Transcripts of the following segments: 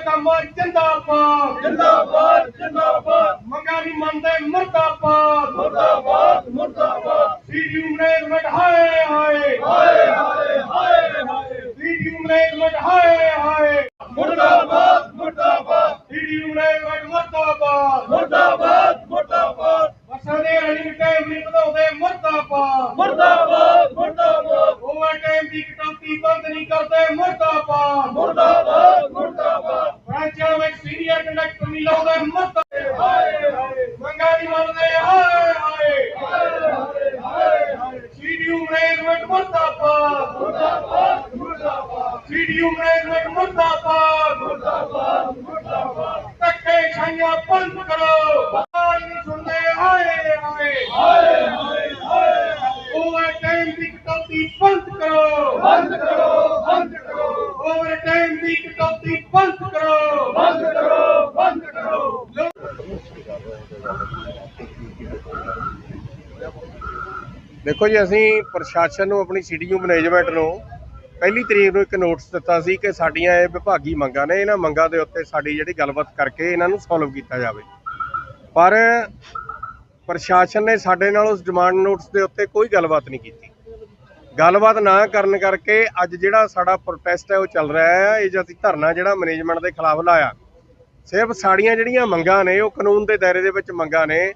ਕੰਮ ਜਿੰਦਾਬਾਦ ਜਿੰਦਾਬਾਦ ਜਿੰਦਾਬਾਦ ਮੰਗਾ ਨਹੀਂ ਮੰਨਦੇ ਮੁਰਦਾਬਾਦ ਮੁਰਦਾਬਾਦ ਮੁਰਦਾਬਾਦ ਵੀਡੀਓ ਮੈਨੇਜਮੈਂਟ ਹਾਏ ਹਾਏ ਹਾਏ ਹਾਏ ਹਾਏ ਹਾਏ ਵੀਡੀਓ ਮੈਨੇਜਮੈਂਟ ਹਾਏ ਹਾਏ ਮੁਰਦਾਬਾਦ ਮੁਰਦਾਬਾਦ ਵੀਡੀਓ ਮੈਨੇਜਮੈਂਟ ਮੁਰਦਾਬਾਦ ਮੁਰਦਾਬਾਦ ਮੁਰਦਾਬਾਦ ਬੱਸਾਂ ਦੇ ਰਨਿੰਗ ਟਾਈਮ ਨਹੀਂ ਵਧਾਉਂਦੇ ਮੁਰਦਾਬਾਦ ਮੁਰਦਾਬਾਦ ਮੁਰਦਾਬਾਦ ਓਵਰ ਟਾਈਮ ਦੀ ਕਟੌਤੀ ਬੰਦ ਨਹੀਂ ਕਰਦੇ ਮੁਰਦਾਬਾਦ ਮੁਰਦਾਬਾਦ ਮੁਰਦਾਬਾਦ ਬ੍ਰਾਂਚਾਂ ਵਿੱਚ ਸੀਨੀਅਰ ਕੰਡਕਟਰ ਨਹੀਂ ਲਾਉਂਦੇ ਮੁਰਦਾਬਾਦ ਹਾਏ ਹਾਏ ਮੰਗਾ ਨਹੀਂ ਮੰਨਦੇ ਹਾਏ ਹਾਏ ਹਾਏ ਹਾਏ ਹਾਏ ਵੀਡੀਓ ਮੈਨੇਜਮੈਂਟ ਮੁਰਦਾਬਾਦ ਮੁਰਦਾਬਾਦ ਮੁਰਦਾਬਾਦ ਮੈਨੇਜਮੈਂਟ ਮੁਰਦਾਬਾਦ ਮੁਰਦਾਬਾਦ। ਮੁਰਦਾਬਾਦ ਧੱਕੇ ਛਾਈਆਂ ਬੰਦ ਕਰੋ। ਆਵਾਜ਼ ਨਹੀਂ ਸੁਣਦੇ, ਹਾਏ ਹਾਏ। ਹਾਏ ਹਾਏ ਓਵਰ ਟਾਈਮ ਦੀ ਕਟੌਤੀ ਬੰਦ ਕਰੋ। ਬੰਦ ਕਰੋ ਬੰਦ ਕਰੋ ਓਵਰ ਟਾਈਮ ਦੀ ਕਟੌਤੀ ਬੰਦ ਕਰੋ ਬੰਦ ਕਰੋ ਬੰਦ ਕਰੋ। ਦੇਖੋ ਜੀ, ਅਸੀਂ ਪ੍ਰਸ਼ਾਸਨ ਨੂੰ, ਆਪਣੀ ਸੀਡੀਯੂ ਮੈਨੇਜਮੈਂਟ ਨੂੰ ਪਹਿਲੀ ਤਰੀਕ ਨੂੰ ਇੱਕ ਨੋਟਿਸ ਦਿੱਤਾ ਸੀ ਕਿ ਸਾਡੀਆਂ ਇਹ ਵਿਭਾਗੀ ਮੰਗਾਂ ਨੇ, ਇਹਨਾਂ ਮੰਗਾਂ ਦੇ ਉੱਤੇ ਸਾਡੀ ਜਿਹੜੀ ਗੱਲਬਾਤ ਕਰਕੇ ਇਹਨਾਂ ਨੂੰ ਸੋਲਵ ਕੀਤਾ ਜਾਵੇ। ਪਰ ਪ੍ਰਸ਼ਾਸਨ ਨੇ ਸਾਡੇ ਨਾਲ ਉਸ ਡਿਮਾਂਡ ਨੋਟਿਸ ਦੇ ਉੱਤੇ ਕੋਈ ਗੱਲਬਾਤ ਨਹੀਂ ਕੀਤੀ। ਗੱਲਬਾਤ ਨਾ ਕਰਨ ਕਰਕੇ ਅੱਜ ਜਿਹੜਾ ਸਾਡਾ ਪ੍ਰੋਟੈਸਟ ਹੈ ਉਹ ਚੱਲ ਰਿਹਾ ਹੈ, ਇਹ ਜਦ ਅਸੀਂ ਧਰਨਾ ਜਿਹੜਾ ਮੈਨੇਜਮੈਂਟ ਦੇ ਖਿਲਾਫ ਲਾਇਆ, ਸਿਰਫ ਸਾਡੀਆਂ ਜਿਹੜੀਆਂ ਮੰਗਾਂ ਨੇ, ਉਹ ਕਾਨੂੰਨ ਦੇ ਦਾਇਰੇ ਦੇ ਵਿੱਚ ਮੰਗਾਂ ਨੇ,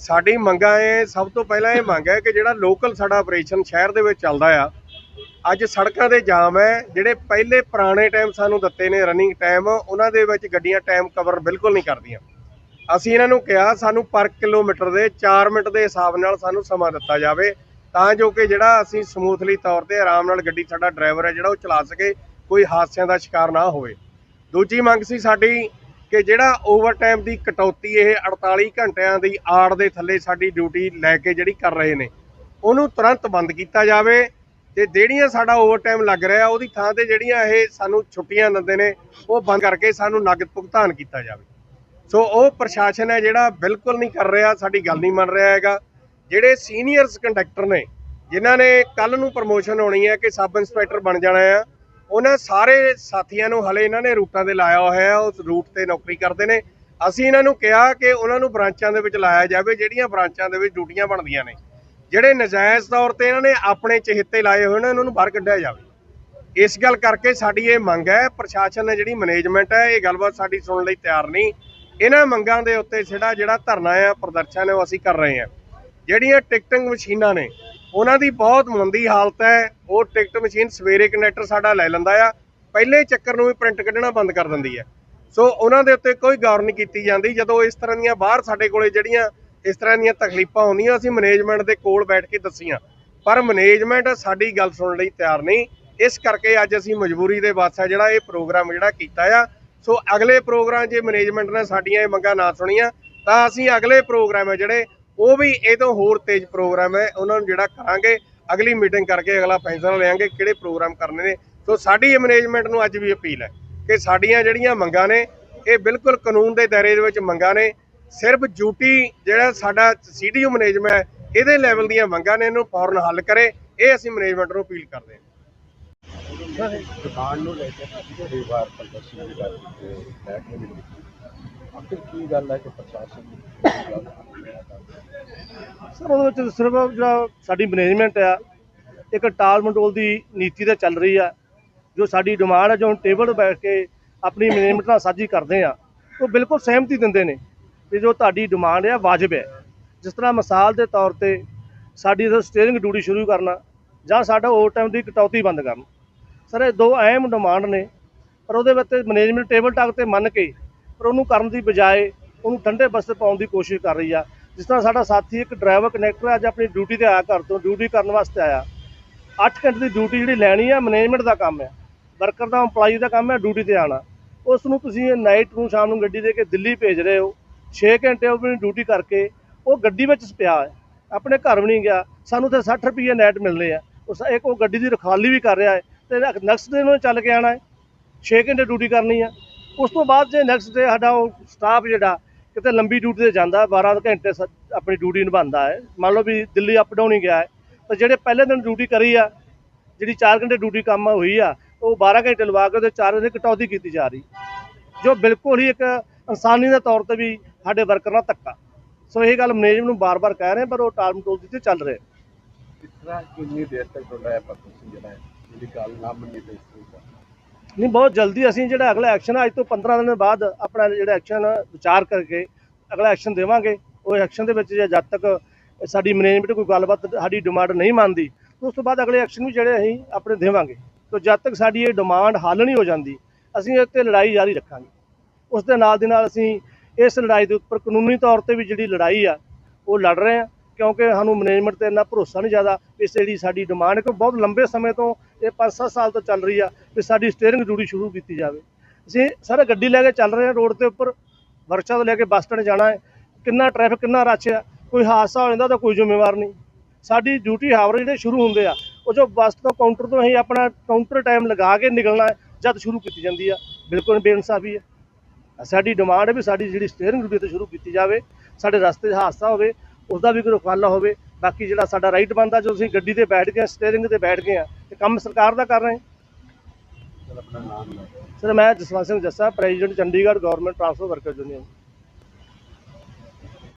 ਸਾਡੀ ਮੰਗਾਂ ਇਹ ਸਭ ਤੋਂ ਪਹਿਲਾਂ ਇਹ ਮੰਗ ਹੈ ਕਿ ਜਿਹੜਾ ਲੋਕਲ ਸਾਡਾ ਆਪਰੇਸ਼ਨ ਸ਼ਹਿਰ ਦੇ ਵਿੱਚ ਚੱਲਦਾ ਆ ਅੱਜ ਸੜਕਾਂ ਦੇ ਜਾਮ ਹੈ, ਜਿਹੜੇ ਪਹਿਲੇ ਪੁਰਾਣੇ ਟਾਈਮ ਸਾਨੂੰ ਦਿੱਤੇ ਨੇ ਰਨਿੰਗ ਟਾਈਮ ਉਹਨਾਂ ਦੇ ਵਿੱਚ ਗੱਡੀਆਂ ਟਾਈਮ ਕਵਰ ਬਿਲਕੁਲ ਨਹੀਂ ਕਰਦੀਆਂ। ਅਸੀਂ ਇਹਨਾਂ ਨੂੰ ਕਿਹਾ, ਸਾਨੂੰ ਪਰ ਕਿਲੋਮੀਟਰ ਦੇ 4 ਮਿੰਟ ਦੇ ਹਿਸਾਬ ਨਾਲ ਸਾਨੂੰ ਸਮਾਂ ਦਿੱਤਾ ਜਾਵੇ, ਤਾਂ ਜੋ ਕਿ ਜਿਹੜਾ ਅਸੀਂ ਸਮੂਥਲੀ ਤੌਰ ਤੇ ਆਰਾਮ ਨਾਲ ਗੱਡੀ ਸਾਡਾ ਡਰਾਈਵਰ ਹੈ, ਜਿਹੜਾ ਉਹ ਚਲਾ ਸਕੇ, ਕੋਈ ਹਾਦਸਿਆਂ ਦਾ ਸ਼ਿਕਾਰ ਨਾ ਹੋਵੇ। ਦੂਜੀ ਮੰਗ ਸੀ ਸਾਡੀ ਕਿ ਜਿਹੜਾ ਓਵਰਟਾਈਮ ਦੀ ਕਟੌਤੀ, ਇਹ 48 ਘੰਟਿਆਂ ਦੀ ਆੜ ਦੇ ਥੱਲੇ ਸਾਡੀ ਡਿਊਟੀ ਲੈ ਕੇ ਜਿਹੜੀ ਕਰ ਰਹੇ ਨੇ, ਉਹਨੂੰ ਤੁਰੰਤ ਬੰਦ ਕੀਤਾ ਜਾਵੇ। ਤੇ ਜਿਹੜੀਆਂ ਸਾਡਾ ਓਵਰਟਾਈਮ ਲੱਗ ਰਿਹਾ, ਉਹਦੀ ਥਾਂ ਤੇ ਜਿਹੜੀਆਂ ਇਹ ਸਾਨੂੰ ਛੁੱਟੀਆਂ ਦਿੰਦੇ ਨੇ, ਉਹ ਬੰਦ ਕਰਕੇ ਸਾਨੂੰ ਨਗਦ ਭੁਗਤਾਨ ਕੀਤਾ ਜਾਵੇ। ਸੋ ਉਹ ਪ੍ਰਸ਼ਾਸਨ ਹੈ ਜਿਹੜਾ ਬਿਲਕੁਲ ਨਹੀਂ ਕਰ ਰਿਹਾ, ਸਾਡੀ ਗੱਲ ਨਹੀਂ ਮੰਨ ਰਿਹਾ ਹੈਗਾ। ਜਿਹੜੇ ਸੀਨੀਅਰਸ ਕੰਡਕਟਰ ਨੇ, ਜਿਨ੍ਹਾਂ ਨੇ ਕੱਲ ਨੂੰ ਪ੍ਰਮੋਸ਼ਨ ਹੋਣੀ ਹੈ ਕਿ ਸਬ ਇੰਸਪੈਕਟਰ ਬਣ ਜਾਣਾ ਆ, ਉਹਨਾਂ ਸਾਰੇ ਸਾਥੀਆਂ ਨੂੰ ਹਲੇ ਇਹਨਾਂ ਨੇ ਰੂਟਾਂ ਤੇ ਲਾਇਆ ਹੋਇਆ ਹੈ ਉਸ ਰੂਟ ਤੇ ਨੌਕਰੀ ਕਰਦੇ ਨੇ। ਅਸੀਂ ਇਹਨਾਂ ਨੂੰ ਕਿਹਾ ਕਿ ਉਹਨਾਂ ਨੂੰ ਬ੍ਰਾਂਚਾਂ ਦੇ ਵਿੱਚ ਲਾਇਆ ਜਾਵੇ, ਜਿਹੜੀਆਂ ਬ੍ਰਾਂਚਾਂ ਦੇ ਵਿੱਚ ਡਿਊਟੀਆਂ ਬਣਦੀਆਂ ਨੇ। ਜਿਹੜੇ ਨਜਾਇਜ਼ ਤੌਰ ਤੇ ਇਹਨਾਂ ਨੇ ਆਪਣੇ ਚਹਿੱਤੇ ਲਾਏ ਹੋਏ ਨੇ ਉਹਨਾਂ ਨੂੰ ਬਾਹਰ ਕੱਢਿਆ ਜਾਵੇ। ਇਸ ਗੱਲ ਕਰਕੇ ਸਾਡੀ ਇਹ ਮੰਗ ਹੈ, ਪ੍ਰਸ਼ਾਸਨ ਨੇ ਜਿਹੜੀ ਮੈਨੇਜਮੈਂਟ ਹੈ, ਇਹ ਗੱਲਬਾਤ ਸਾਡੀ ਸੁਣਨ ਲਈ ਤਿਆਰ ਨਹੀਂ। ਇਹਨਾਂ ਮੰਗਾਂ ਦੇ ਉੱਤੇ ਜਿਹੜਾ ਜਿਹੜਾ ਧਰਨਾ ਆ ਪ੍ਰਦਰਸ਼ਨ ਹੈ, ਉਹ ਅਸੀਂ ਕਰ ਰਹੇ ਹਾਂ। ਜਿਹੜੀਆਂ ਟਿਕਟਿੰਗ ਮਸ਼ੀਨਾਂ ਨੇ, ਉਹਨਾਂ ਦੀ ਬਹੁਤ ਮੰਦੀ ਹਾਲਤ ਹੈ। ਉਹ ਟਿਕਟ ਮਸ਼ੀਨ ਸਵੇਰੇ ਕਨੈਕਟਰ ਸਾਡਾ ਲੈ ਲੈਂਦਾ ਆ। ਪਹਿਲੇ ਚੱਕਰ ਨੂੰ ਵੀ ਪ੍ਰਿੰਟ ਕੱਢਣਾ ਬੰਦ ਕਰ ਦਿੰਦੀ ਹੈ। ਸੋ ਉਹਨਾਂ ਦੇ ਉੱਤੇ ਕੋਈ ਗੌਰ ਨਹੀਂ ਕੀਤੀ ਜਾਂਦੀ। ਜਦੋਂ ਇਸ ਤਰ੍ਹਾਂ ਦੀਆਂ ਬਾਹਰ ਸਾਡੇ ਕੋਲੇ ਜਿਹੜੀਆਂ ਇਸ ਤਰ੍ਹਾਂ ਦੀਆਂ ਤਕਲੀਫਾਂ ਹੁੰਦੀਆਂ ਅਸੀਂ ਮੈਨੇਜਮੈਂਟ ਦੇ ਕੋਲ ਬੈਠ ਕੇ ਦੱਸੀਆਂ। ਪਰ ਮੈਨੇਜਮੈਂਟ ਸਾਡੀ ਗੱਲ ਸੁਣਨ ਲਈ ਤਿਆਰ ਨਹੀਂ। ਇਸ ਕਰਕੇ ਅੱਜ ਅਸੀਂ ਮਜਬੂਰੀ ਦੇ ਵਾਸਤੇ ਜਿਹੜਾ ਇਹ ਪ੍ਰੋਗਰਾਮ ਜਿਹੜਾ ਕੀਤਾ ਆ। ਸੋ ਅਗਲੇ ਪ੍ਰੋਗਰਾਮ ਜੇ ਮੈਨੇਜਮੈਂਟ ਨੇ ਸਾਡੀਆਂ ਇਹ ਮੰਗਾਂ ਨਾ ਸੁਣੀਆਂ, ਤਾਂ ਅਸੀਂ ਅਗਲੇ ਪ੍ਰੋਗਰਾਮ ਹੈ ਜਿਹੜੇ, ਉਹ ਵੀ ਇਹ ਤੋਂ ਹੋਰ ਤੇਜ਼ ਪ੍ਰੋਗਰਾਮ ਹੈ ਉਹਨਾਂ ਨੂੰ ਜਿਹੜਾ ਕਰਾਂਗੇ। ਅਗਲੀ ਮੀਟਿੰਗ ਕਰਕੇ ਅਗਲਾ ਫੈਸਲਾ ਲਿਆਂਗੇ, ਕਿਹੜੇ ਪ੍ਰੋਗਰਾਮ ਕਰਨੇ ਨੇ। ਸੋ ਸਾਡੀ ਮੈਨੇਜਮੈਂਟ ਨੂੰ ਅੱਜ ਵੀ ਅਪੀਲ ਹੈ ਕਿ ਸਾਡੀਆਂ ਜਿਹੜੀਆਂ ਮੰਗਾਂ ਨੇ, ਇਹ ਬਿਲਕੁਲ ਕਾਨੂੰਨ ਦੇ ਦਾਇਰੇ ਦੇ ਵਿੱਚ ਮੰਗਾਂ ਨੇ। ਸਿਰਫ ਡਿਊਟੀ ਜਿਹੜਾ ਸਾਡਾ ਸੀਡੀਯੂ ਮੈਨੇਜਮੈਂਟ ਹੈ ਇਹਦੇ ਲੈਵਲ ਦੀਆਂ ਮੰਗਾਂ ਨੇ ਇਹਨੂੰ ਫੌਰਨ ਹੱਲ ਕਰੇ ਇਹ ਅਸੀਂ ਮੈਨੇਜਮੈਂਟ ਨੂੰ ਅਪੀਲ ਕਰਦੇ ਹਾਂ। ਦੁਕਾਨ ਨੂੰ ਲੈ ਕੇ ਕਈ ਵਾਰ ਪ੍ਰਦਰਸ਼ਨ ਵੀ ਕਰ ਦਿੱਤੇ ਬੈਠੇ ਵੀ ਨਹੀਂ ਆਖਿਰ ਕੀ ਗੱਲ ਹੈ ਕਿ ਪ੍ਰਸ਼ਾਸਨ ਇਹ ਗੱਲ ਨਹੀਂ ਕਰਦਾ ਸਰ ਉਹਦੇ ਵਿੱਚ ਸਿਰਫ ਜਿਹੜਾ ਸਾਡੀ ਮੈਨੇਜਮੈਂਟ ਆ ਇੱਕ ਟਾਲ ਮਟੋਲ ਦੀ ਨੀਤੀ ਤੇ ਚੱਲ ਰਹੀ ਆ। ਜੋ ਸਾਡੀ ਡਿਮਾਂਡ ਹੈ ਜੋ ਟੇਬਲ ਤੇ ਬੈਠ ਕੇ ਆਪਣੀ ਮੈਨੇਜਮੈਂਟ ਨਾਲ ਸਾਂਝੀ ਕਰਦੇ ਆ ਉਹ ਬਿਲਕੁਲ ਸਹਿਮਤੀ ਦਿੰਦੇ ਨੇ। ਕਿ ਜੋ ਤੁਹਾਡੀ ਡਿਮਾਂਡ ਹੈ ਵਾਜਬ ਹੈ। ਜਿਸ ਤਰ੍ਹਾਂ ਮਿਸਾਲ ਦੇ ਤੌਰ ਤੇ ਸਾਡੀ ਸਟੀਅਰਿੰਗ ਡਿਊਟੀ ਸ਼ੁਰੂ ਕਰਨਾ, ਜਾਂ ਸਾਡਾ ਓਵਰਟਾਈਮ ਦੀ ਕਟੌਤੀ ਬੰਦ ਕਰਨ। ਸਰ ਇਹ ਦੋ ਅਹਿਮ ਡਿਮਾਂਡ ਨੇ, ਪਰ ਉਹਦੇ ਵਿੱਚ ਮੈਨੇਜਮੈਂਟ ਟੇਬਲ ਟਾਕ ਤੇ ਮੰਨ ਕੇ, ਪਰ ਉਹਨੂੰ ਕਰਨ ਦੀ ਬਜਾਏ ਉਹਨੂੰ ਠੰਡੇ ਬਸਤੇ ਪਾਉਣ ਦੀ ਕੋਸ਼ਿਸ਼ ਕਰ ਰਹੀ ਆ। ਜਿਸ ਤਰ੍ਹਾਂ ਸਾਡਾ ਸਾਥੀ ਇੱਕ ਡਰਾਈਵਰ ਕਨੈਕਟਰ ਅੱਜ ਆਪਣੀ ਡਿਊਟੀ ਤੇ ਆਇਆ ਘਰ ਤੋਂ ਡਿਊਟੀ ਕਰਨ ਵਾਸਤੇ ਆਇਆ। 8 ਘੰਟੇ ਦੀ ਡਿਊਟੀ ਜਿਹੜੀ ਲੈਣੀ ਆ ਮੈਨੇਜਮੈਂਟ ਦਾ ਕੰਮ ਹੈ। ਵਰਕਰ ਦਾ, EMPLOYEE ਦਾ ਕੰਮ ਹੈ ਡਿਊਟੀ ਤੇ ਆਣਾ ਉਸ ਨੂੰ ਤੁਸੀਂ ਨਾਈਟ ਨੂੰ, ਸ਼ਾਮ ਨੂੰ ਗੱਡੀ ਦੇ ਕੇ ਦਿੱਲੀ ਭੇਜ ਰਹੇ ਹੋ। 6 ਘੰਟੇ ਉਹ ਆਪਣੀ ਡਿਊਟੀ ਕਰਕੇ ਉਹ ਗੱਡੀ ਵਿੱਚ ਪਿਆ ਹੈ ਆਪਣੇ ਘਰ ਵੀ ਨਹੀਂ ਗਿਆ। ਸਾਨੂੰ ਤੇ 60 ਰੁਪਏ ਨੈਟ ਮਿਲਨੇ ਆ। ਉਸ ਇੱਕ ਉਹ ਗੱਡੀ ਦੀ ਰਖਾਲੀ ਵੀ ਕਰ ਰਿਹਾ ਹੈ ਤੇ ਨੈਕਸਟ ਡੇ ਨੂੰ ਚੱਲ ਕੇ ਆਣਾ ਹੈ। 6 ਘੰਟੇ ਡਿਊਟੀ ਕਰਨੀ ਆ। ਉਸ ਤੋਂ ਬਾਅਦ ਜੇ ਨੈਕਸਟ ਡੇ ਸਾਡਾ ਉਹ ਸਟਾਫ ਜਿਹੜਾ ਕਿਤੇ ਲੰਬੀ ਡਿਊਟੀ ਤੇ ਜਾਂਦਾ 12 ਘੰਟੇ ਸ- ਆਪਣੀ ਡਿਊਟੀ ਨਿਭਾਉਂਦਾ ਹੈ। ਮੰਨ ਲਓ ਵੀ ਦਿੱਲੀ ਅਪ ਡਾਊਨ ਹੀ ਗਿਆ ਹੈ। ਤਾਂ ਜਿਹੜੇ ਪਹਿਲੇ ਦਿਨ ਡਿਊਟੀ ਕਰੀ ਆ, ਜਿਹੜੀ 4 ਘੰਟੇ ਡਿਊਟੀ ਕੰਮ ਹੋਈ ਆ, ਉਹ 12 ਘੰਟੇ ਲਵਾ ਕੇ ਉਹਦੇ 4 ਦਿਨ ਕਟੌਤੀ ਕੀਤੀ ਜਾ ਰਹੀ। ਜੋ ਬਿਲਕੁਲ ਹੀ ਇੱਕ ਇਨਸਾਨੀ ਦੇ ਤੌਰ ਤੇ ਵੀ ਸਾਡੇ ਵਰਕਰ ਨਾਲ ਧੱਕਾ। ਸੋ ਇਹ ਗੱਲ ਮੈਨੇਜਮੈਂਟ ਨੂੰ ਬਾਰ-ਬਾਰ ਕਹਿ ਰਹੇ ਪਰ ਉਹ ਟਾਲ ਮਟੋਲ ਦੀ ਤੇ ਚੱਲ ਰਿਹਾ। ਇਸ ਤਰ੍ਹਾਂ ਕਿੰਨੀ ਦੇਰ ਤੱਕ ਤੁਹਾਡਾ ਇਹ ਪ੍ਰਦਰਸ਼ਨ ਜਿਹੜਾ ਹੈ ਜਿਹੜੀ ਗੱਲ ਨਾ ਮੰਨੀ ਤੇ ਇਸ ਤਰ੍ਹਾਂ ਨਹੀਂ ਬਹੁਤ ਜਲਦੀ ਅਸੀਂ ਜਿਹੜਾ ਅਗਲਾ ਐਕਸ਼ਨ ਅੱਜ ਤੋਂ 15 ਦਿਨ ਬਾਅਦ ਆਪਣਾ ਜਿਹੜਾ ਐਕਸ਼ਨ ਵਿਚਾਰ ਕਰਕੇ ਅਗਲਾ ਐਕਸ਼ਨ ਦੇਵਾਂਗੇ। ਉਹ ਐਕਸ਼ਨ ਦੇ ਵਿੱਚ ਜੇ ਜਦ ਤੱਕ ਸਾਡੀ ਮੈਨੇਜਮੈਂਟ ਕੋਈ ਗੱਲਬਾਤ ਸਾਡੀ ਡਿਮਾਂਡ ਨਹੀਂ ਮੰਨਦੀ ਉਸ ਤੋਂ ਬਾਅਦ ਅਗਲੇ ਐਕਸ਼ਨ ਵੀ ਜਿਹੜੇ ਅਸੀਂ ਆਪਣੇ ਦੇਵਾਂਗੇ। ਤਾਂ ਜਦ ਤੱਕ ਸਾਡੀ ਇਹ ਡਿਮਾਂਡ ਹੱਲ ਨਹੀਂ ਹੋ ਜਾਂਦੀ ਅਸੀਂ ਇਹ ਤੇ ਲੜਾਈ ਜਾਰੀ ਰੱਖਾਂਗੇ। ਉਸ ਦੇ ਨਾਲ ਦੀ ਨਾਲ ਅਸੀਂ ਇਸ ਲੜਾਈ ਦੇ ਉੱਪਰ ਕਾਨੂੰਨੀ ਤੌਰ ਤੇ ਵੀ ਜਿਹੜੀ ਲੜਾਈ ਆ, ਉਹ ਲੜ ਰਹੇ ਆ ਕਿਉਂਕਿ ਸਾਨੂੰ ਮੈਨੇਜਮੈਂਟ ਤੇ ਇੰਨਾ ਭਰੋਸਾ ਨਹੀਂ ਜ਼ਿਆਦਾ ਵੀ ਇਸ ਜਿਹੜੀ ਸਾਡੀ ਡਿਮਾਂਡ ਕਿ ਬਹੁਤ ਲੰਬੇ ਸਮੇਂ ਤੋਂ ਇਹ 5-7 ਸਾਲ ਤੋਂ ਚੱਲ ਰਹੀ ਆ ਵੀ ਸਾਡੀ ਸਟੀਅਰਿੰਗ ਡਿਊਟੀ ਸ਼ੁਰੂ ਕੀਤੀ ਜਾਵੇ। ਅਸੀਂ ਸਾਰਾ ਗੱਡੀ ਲੈ ਕੇ ਚੱਲ ਰਹੇ ਹਾਂ ਰੋਡ ਦੇ ਉੱਪਰ ਵਰਕਸ਼ਾਪ ਤੋਂ ਲੈ ਕੇ ਬੱਸ ਸਟੈਂਡ ਜਾਣਾ ਹੈ, ਕਿੰਨਾ ਟ੍ਰੈਫਿਕ ਕਿੰਨਾ ਰਸ਼ ਆ, ਕੋਈ ਹਾਦਸਾ ਹੋ ਜਾਂਦਾ ਤਾਂ ਕੋਈ ਜ਼ਿੰਮੇਵਾਰ ਨਹੀਂ। ਸਾਡੀ ਡਿਊਟੀ ਹਾਵਰ ਜਿਹੜੇ ਸ਼ੁਰੂ ਹੁੰਦੇ ਆ, ਉਹ ਜੋ ਬੱਸ ਤੋਂ ਕਾਊਂਟਰ ਤੋਂ ਅਸੀਂ ਆਪਣਾ ਕਾਊਂਟਰ ਟਾਈਮ ਲਗਾ ਕੇ ਨਿਕਲਣਾ ਜਦ ਸ਼ੁਰੂ ਕੀਤੀ ਜਾਂਦੀ ਆ, ਬਿਲਕੁਲ ਬੇਇਨਸਾਫੀ ਹੈ। ਸਾਡੀ ਡਿਮਾਂਡ ਹੈ ਵੀ ਸਾਡੀ ਜਿਹੜੀ ਸਟੀਅਰਿੰਗ ਡਿਊਟੀ 'ਤੇ ਸ਼ੁਰੂ ਕੀਤੀ ਜਾਵੇ, ਸਾਡੇ ਰਸਤੇ 'ਚ ਹਾਦਸਾ ਹੋਵੇ ਉਸ ਦਾ ਵੀ ਕੋਈ ਰੁਖਾਲਾ ਹੋਵੇ, ਬਾਕੀ ਜਿਹੜਾ ਸਾਡਾ ਰਾਈਟ ਬਣਦਾ, ਜੋ ਅਸੀਂ ਗੱਡੀ ਤੇ ਬੈਠ ਗਏ ਹਾਂ ਸਟੀਅਰਿੰਗ ਤੇ ਬੈਠ ਗਏ ਹਾਂ ਤੇ ਕੰਮ ਸਰਕਾਰ ਦਾ ਕਰ ਰਹੇ ਸਰ, ਮੈਂ Jaswant Singh Jassa president Chandigarh government transport worker union